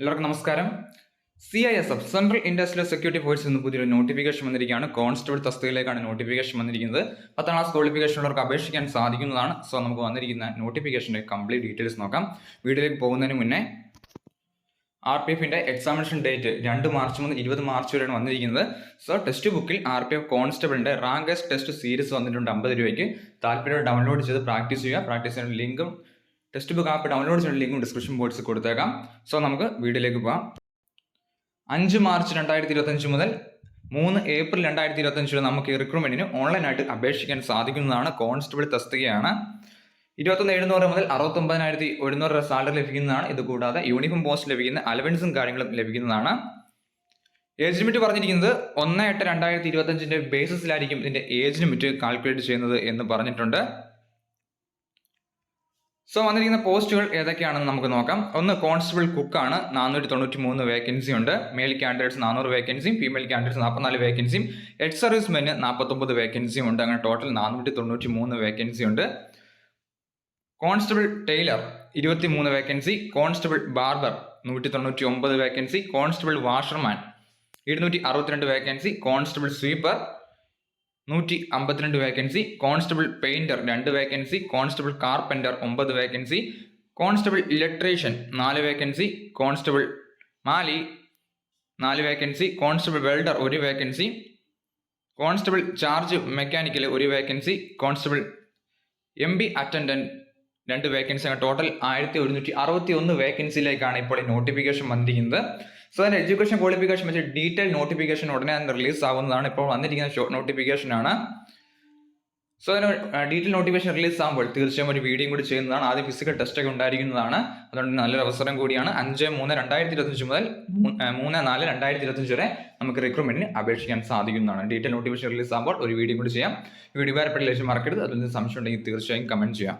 എല്ലാവർക്കും നമസ്കാരം. C I S F Central Industrial Security Force എന്ന് പുതിയൊരു നോട്ടിഫിക്കേഷൻ വന്നിരിക്കുകയാണ്. കോൺസ്റ്റബിൾ തസ്തികയിലേക്കാണ് നോട്ടിഫിക്കേഷൻ വന്നിരിക്കുന്നത്. പത്താം ക്ലാസ് ക്വാളിഫിക്കേഷൻ ഉള്ളവർക്ക് അപേക്ഷിക്കാൻ സാധിക്കുന്നതാണ്. സോ നമുക്ക് വന്നിരിക്കുന്ന നോട്ടിഫിക്കേഷന്റെ കംപ്ലീറ്റ് ഡീറ്റെയിൽസ് നോക്കാം. വീഡിയോയിലേക്ക് പോകുന്നതിന് മുന്നേ ആർ പി എഫിന്റെ എക്സാമിനേഷൻ ഡേറ്റ് രണ്ട് മാർച്ച് മുതൽ ഇരുപത് മാർച്ച് വരെയാണ് വന്നിരിക്കുന്നത്. സോ ടെക്സ്റ്റ് ബുക്കിൽ ആർ പി എഫ് കോൺസ്റ്റബിളിന്റെ റാങ്കസ് ടെസ്റ്റ് സീരീസ് വന്നിട്ടുണ്ട് അമ്പത് രൂപയ്ക്ക്. താല്പര്യം ഡൗൺലോഡ് ചെയ്ത് പ്രാക്ടീസ് ചെയ്യുക. പ്രാക്ടീസ് ചെയ്യുന്ന ലിങ്കും ടെക്സ്റ്റ് ബുക്ക് ആപ്പ് ഡൗൺലോഡ് ചെയ്യുന്ന ലിങ്കും ഡിസ്ക്രിപ്ഷൻ ബോക്സിൽ കൊടുത്തേക്കാം. സോ നമുക്ക് വീഡിയോയിലേക്ക് പോകാം. അഞ്ച് മാർച്ച് രണ്ടായിരത്തി ഇരുപത്തഞ്ച് മുതൽ മൂന്ന് ഏപ്രിൽ രണ്ടായിരത്തി ഇരുപത്തഞ്ച് വരെ നമുക്ക് ഈ റിക്രൂട്ട്മെന്റിന് ഓൺലൈനായിട്ട് അപേക്ഷിക്കാൻ സാധിക്കുന്നതാണ്. കോൺസ്റ്റബിൾ തസ്തികയാണ് ഇരുപത്തൊന്ന് എഴുന്നൂറ് മുതൽ അറുപത്തൊമ്പതിനായിരത്തി ഒരുന്നൂറ് രൂപ സാലറി ലഭിക്കുന്നതാണ്. ഇത് കൂടാതെ യൂണിഫോം പോസ്റ്റ് ലഭിക്കുന്ന അലവൻസും കാര്യങ്ങളും ലഭിക്കുന്നതാണ്. ഏജ് ലിമിറ്റ് പറഞ്ഞിരിക്കുന്നത് ഒന്ന് എട്ട് രണ്ടായിരത്തി ഇരുപത്തഞ്ചിന്റെ ബേസിസിലായിരിക്കും ഇതിന്റെ ഏജ് ലിമിറ്റ് കാൽക്കുലേറ്റ് ചെയ്യുന്നത് എന്ന് പറഞ്ഞിട്ടുണ്ട്. സോ വന്നിരിക്കുന്ന പോസ്റ്റുകൾ ഏതൊക്കെയാണെന്ന് നമുക്ക് നോക്കാം. ഒന്ന് കോൺസ്റ്റബിൾ കുക്കാണ് നാനൂറ്റി തൊണ്ണൂറ്റി മൂന്ന് വേക്കൻസി ഉണ്ട്. മെയിൽ കാൻഡിഡേറ്റ്സ് നാനൂറ് വേക്കൻസിയും ഫീമെയിൽ കാൻഡിഡേറ്റ്സ് നാൽപ്പത്തിനാല് വേക്കൻസിയും ഹെഡ് സർവീസ് മെന് നാൽപ്പത്തൊമ്പത് വേക്കൻസിയും ഉണ്ട്. അങ്ങനെ ടോട്ടൽ നാനൂറ്റി തൊണ്ണൂറ്റി മൂന്ന് വേക്കൻസി ഉണ്ട്. കോൺസ്റ്റബിൾ ടൈലർ ഇരുപത്തി മൂന്ന് വേക്കൻസി കോൺസ്റ്റബിൾ ബാർബർ നൂറ്റി തൊണ്ണൂറ്റി ഒമ്പത് വേക്കൻസി കോൺസ്റ്റബിൾ വാഷർമാൻ ഇരുന്നൂറ്റി അറുപത്തിരണ്ട് വേക്കൻസി കോൺസ്റ്റബിൾ സ്വീപ്പർ നൂറ്റി അമ്പത്തിരണ്ട് വേക്കൻസി കോൺസ്റ്റബിൾ പെയിന്റർ രണ്ട് വേക്കൻസി കോൺസ്റ്റബിൾ കാർപ്പന്റർ ഒമ്പത് വേക്കൻസി കോൺസ്റ്റബിൾ ഇലക്ട്രീഷ്യൻ നാല് വേക്കൻസി കോൺസ്റ്റബിൾ മാലി നാല് വേക്കൻസി കോൺസ്റ്റബിൾ വെൽഡർ ഒരു വേക്കൻസി കോൺസ്റ്റബിൾ ചാർജ് മെക്കാനിക്കൽ ഒരു vacancy constable M B attendant രണ്ട് വേക്കൻസി ആണ്. ടോട്ടൽ ആയിരത്തി ഒരുന്നൂറ്റി അറുപത്തി ഒന്ന് വേക്കൻസിയിലേക്കാണ് ഇപ്പോൾ ഈ നോട്ടിഫിക്കേഷൻ വന്നിരിക്കുന്നത്. സോ അതിന്റെ എഡ്യൂക്കേഷൻ ക്വാളിഫിക്കേഷൻ വെച്ച് ഡീറ്റെയിൽ നോട്ടിഫിക്കേഷൻ ഉടനെ തന്നെ റിലീസ് ആവുന്നതാണ്. ഇപ്പോൾ വന്നിരിക്കുന്ന ഷോർട്ട് നോട്ടിഫിക്കേഷൻ ആണ്. സോ അതിന് ഡീറ്റെയിൽ നോട്ടിഫിക്കേഷൻ റിലീസ് ആകുമ്പോൾ തീർച്ചയായും ഒരു വീഡിയോ കൂടി ചെയ്യുന്നതാണ്. ആദ്യം ഫിസിക്കൽ ടെസ്റ്റ് ഒക്കെ ഉണ്ടായിരിക്കുന്നതാണ്. അതുകൊണ്ട് നല്ലൊരു അവസരം കൂടിയാണ്. അഞ്ച് മൂന്ന് രണ്ടായിരത്തി ഇരുപത്തഞ്ച് മുതൽ മൂന്ന് നാല് രണ്ടായിരത്തി ഇരുപത്തഞ്ച് വരെ നമുക്ക് റിക്രൂട്ട്മെന്റിന് അപേക്ഷിക്കാൻ സാധിക്കുന്നതാണ്. ഡീറ്റെയിൽ നോട്ടിഫിക്കേഷൻ റിലീസ് ആകുമ്പോൾ ഒരു വീഡിയോ കൂടി ചെയ്യാം. വീഡിയോ വേറെ ലക്ഷ്യം മറക്കരുത്. അതിൽ നിന്ന് സംശയം ഉണ്ടെങ്കിൽ തീർച്ചയായും കമന്റ് ചെയ്യാം.